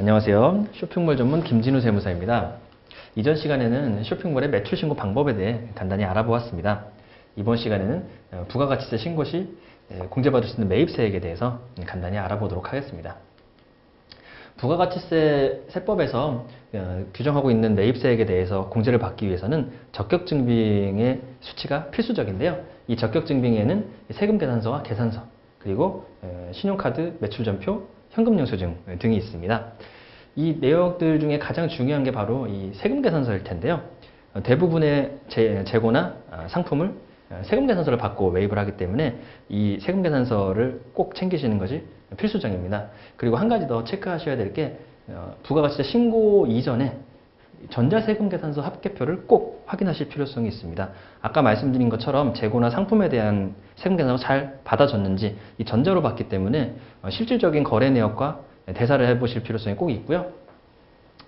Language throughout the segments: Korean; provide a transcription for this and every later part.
안녕하세요. 쇼핑몰 전문 김진우 세무사입니다. 이전 시간에는 쇼핑몰의 매출 신고 방법에 대해 간단히 알아보았습니다. 이번 시간에는 어, 부가가치세 신고 시 에, 공제받을 수 있는 매입세액에 대해서 간단히 알아보도록 하겠습니다. 부가가치세 세법에서 어, 규정하고 있는 매입세액에 대해서 공제를 받기 위해서는 적격증빙의 수치가 필수적인데요. 이 적격증빙에는 세금 계산서와 계산서, 그리고 에, 신용카드 매출전표, 현금영수증 등이 있습니다. 이 내역들 중에 가장 중요한 게 바로 이 세금 계산서일 텐데요. 어, 대부분의 재, 재고나 아, 상품을 어, 세금 계산서를 받고 매입을 하기 때문에 이 세금 계산서를 꼭 챙기시는 것이 필수적입니다. 그리고 한 가지 더 체크하셔야 될게 어, 부가가치세 신고 이전에 전자세금 계산서 합계표를 꼭 확인하실 필요성이 있습니다. 아까 말씀드린 것처럼 재고나 상품에 대한 세금 계산서가 잘 받아졌는지 이 전자로 받기 때문에 어, 실질적인 거래 내역과 대사를 해보실 필요성이 꼭 있고요.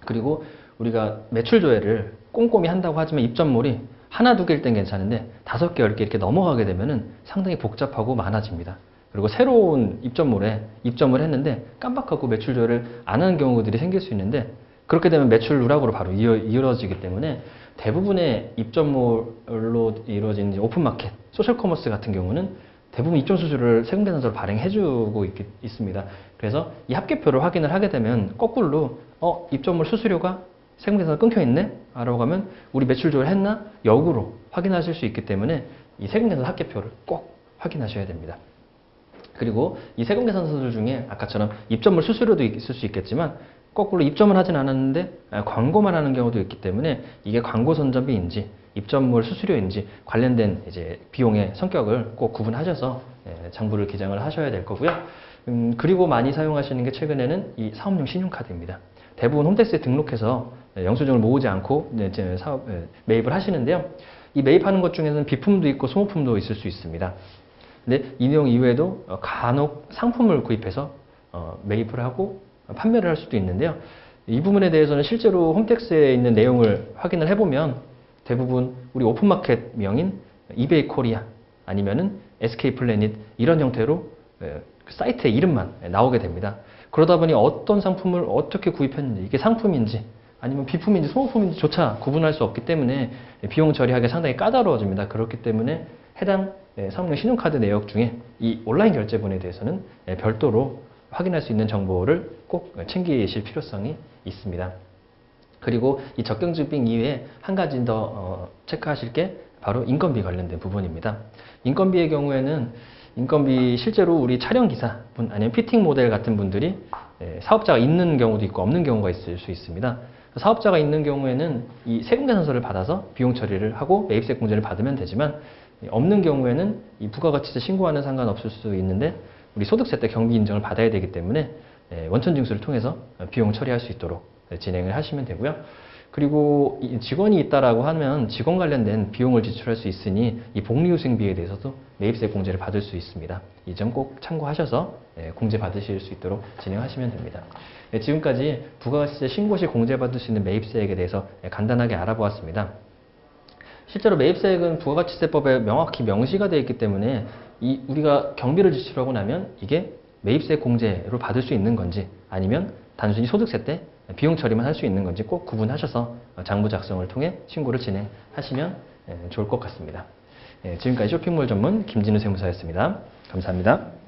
그리고 우리가 매출 조회를 꼼꼼히 한다고 하지만 입점물이 하나 두 개일 땐 괜찮은데 다섯 개, 열 개 이렇게 넘어가게 되면은 상당히 복잡하고 많아집니다. 그리고 새로운 입점물에 입점을 했는데 깜빡하고 매출 조회를 안 하는 경우들이 생길 수 있는데 그렇게 되면 매출 누락으로 바로 이어, 이루어지기 때문에 대부분의 입점물로 이루어진 오픈마켓, 소셜커머스 같은 경우는 대부분 입점 수수료를 세금 계산서로 발행해주고 있, 있습니다. 그래서 이 합계표를 확인을 하게 되면 거꾸로 어 입점물 수수료가 세금 계산서 끊겨 있네? 라고 하면 우리 매출 조회를 했나? 역으로 확인하실 수 있기 때문에 이 세금 계산서 합계표를 꼭 확인하셔야 됩니다. 그리고 이 세금 계산서들 중에 아까처럼 입점물 수수료도 있을 수 있겠지만 거꾸로 입점을 하진 않았는데 아, 광고만 하는 경우도 있기 때문에 이게 광고 선전비인지 입점물 수수료인지 관련된 이제 비용의 성격을 꼭 구분하셔서 예, 장부를 기장을 하셔야 될 거고요. 음, 그리고 많이 사용하시는 게 최근에는 이 사업용 신용카드입니다. 대부분 홈택스에 등록해서 예, 영수증을 모으지 않고 이제 사업 예, 매입을 하시는데요. 이 매입하는 것 중에는 비품도 있고 소모품도 있을 수 있습니다. 근데 이 내용 이외에도 어, 간혹 상품을 구입해서 어, 매입을 하고 판매를 할 수도 있는데요. 이 부분에 대해서는 실제로 홈택스에 있는 내용을 확인을 해보면 대부분 우리 오픈마켓 명인 이베이 코리아 아니면은 SK 플래닛 이런 형태로 에, 그 사이트의 이름만 나오게 됩니다. 그러다 보니 어떤 상품을 어떻게 구입했는지 이게 상품인지 아니면 비품인지 소모품인지조차 구분할 수 없기 때문에 비용 처리하기 상당히 까다로워집니다. 그렇기 때문에 해당 예, 사업용 신용카드 내역 중에 이 온라인 결제본에 대해서는 예, 별도로 확인할 수 있는 정보를 꼭 챙기실 필요성이 있습니다. 그리고 이 적경증빙 이외에 한 가지 더 어, 체크하실 게 바로 인건비 관련된 부분입니다. 인건비의 경우에는 인건비 실제로 우리 촬영 기사분 아니면 피팅 모델 같은 분들이 예, 사업자가 있는 경우도 있고 없는 경우가 있을 수 있습니다. 사업자가 있는 경우에는 이 세금 계산서를 받아서 비용 처리를 하고 매입세 공제를 받으면 되지만 없는 경우에는 이 부가가치세 신고와는 상관없을 수 있는데 우리 소득세 때 경비 인정을 받아야 되기 때문에 예, 원천 징수를 통해서 비용 처리할 수 있도록 진행을 하시면 되고요. 그리고 이 직원이 있다라고 하면 직원 관련된 비용을 지출할 수 있으니 이 복리후생비에 대해서도 매입세 공제를 받을 수 있습니다. 이 점 꼭 참고하셔서 예, 공제 받으실 수 있도록 진행하시면 됩니다. 예, 지금까지 부가가치세 신고 시 공제받을 수 있는 매입세액에 대해서 예, 간단하게 알아보았습니다. 실제로 매입세액은 부가가치세법에 명확히 명시가 되어 있기 때문에 이 우리가 경비를 지출하고 나면 이게 매입세 공제로 받을 수 있는 건지 아니면 단순히 소득세 때 비용 처리만 할 수 있는 건지 꼭 구분하셔서 장부 작성을 통해 신고를 진행하시면 예, 좋을 것 같습니다. 예, 지금까지 쇼핑몰 전문 김진우 세무사였습니다. 감사합니다.